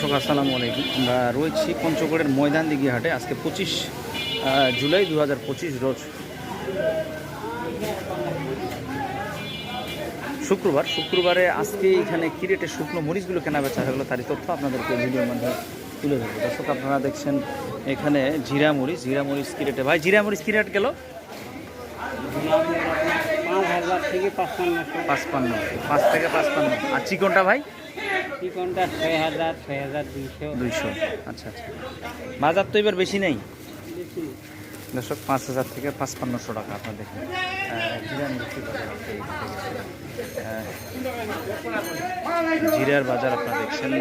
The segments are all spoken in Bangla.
দর্শক আসসালামু আলাইকুম। আমরা রয়েছি পঞ্চগড়ের ময়দান দিঘি হাটে। আজকে পঁচিশ জুলাই দু হাজার পঁচিশ রোজ। শুক্রবার শুক্রবারে আজকে এখানে কি রেটে শুকনো মরিচগুলো কেনা বেচা হলো তারই তথ্য আপনাদেরকে ভিডিওর মাধ্যমে তুলে ধরবো। দর্শক আপনারা দেখছেন এখানে জিরা মরিচ। জিরা মরিচ কি রেটে? ভাই জিরা মরিচ কি রেট গেল? পাঁচ হাজার থেকে পাঁচপান্ন পাঁচ থেকে পাঁচপান্ন। আর চিকনটা ভাই? চিকনটা ছয় হাজার ছয় হাজার দুইশো। দুইশো। আচ্ছা আচ্ছা। বাজার তো এবার বেশি নেই? দর্শক পাঁচ হাজার থেকে পাঁচপান্নশো টাকা আপনার দেখেন। জিরার বাজার আপনারা দেখছেন।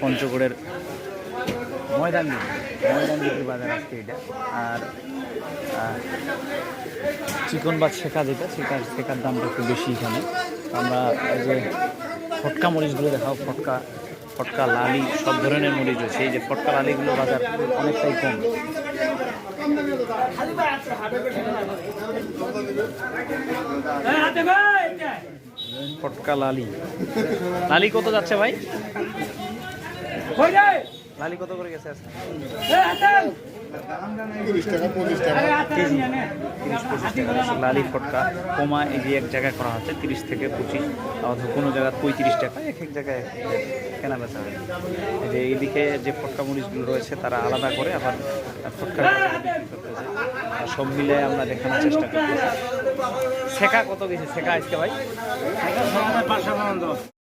পঞ্চগড়ের ময়দান ময়দান দিঘির বাজার আজকে এটা। আর চিকন বা শেখা যেটা শেখা শেখার দামটা একটু বেশি এখানে। আমরা এই যে ফটকা মরিচগুলো দেখাও ফটকা ফটকা লালি সব ধরনের মরিচ রয়েছে এই যে ফটকা লালিগুলো বাজার অনেকটাই কম। ফটকা লালি। লালি কত যাচ্ছে ভাই? লালি কত করে গেছে আজকে? লালি ফটকা কমা এই যে এক জায়গায় করা হচ্ছে তিরিশ থেকে পঁচিশ অথবা কোনো জায়গায় পঁয়ত্রিশ টাকা এক এক জায়গায় কেনা বেচা হয়। যে এইদিকে যে ফটকা মরিচগুলো রয়েছে তারা আলাদা করে আবার ফটকা বিক্রি করতেছে আর সব মিলে আমরা দেখানোর চেষ্টা করতেছি। শেখা কত গেছে শেখা আজকে ভাই?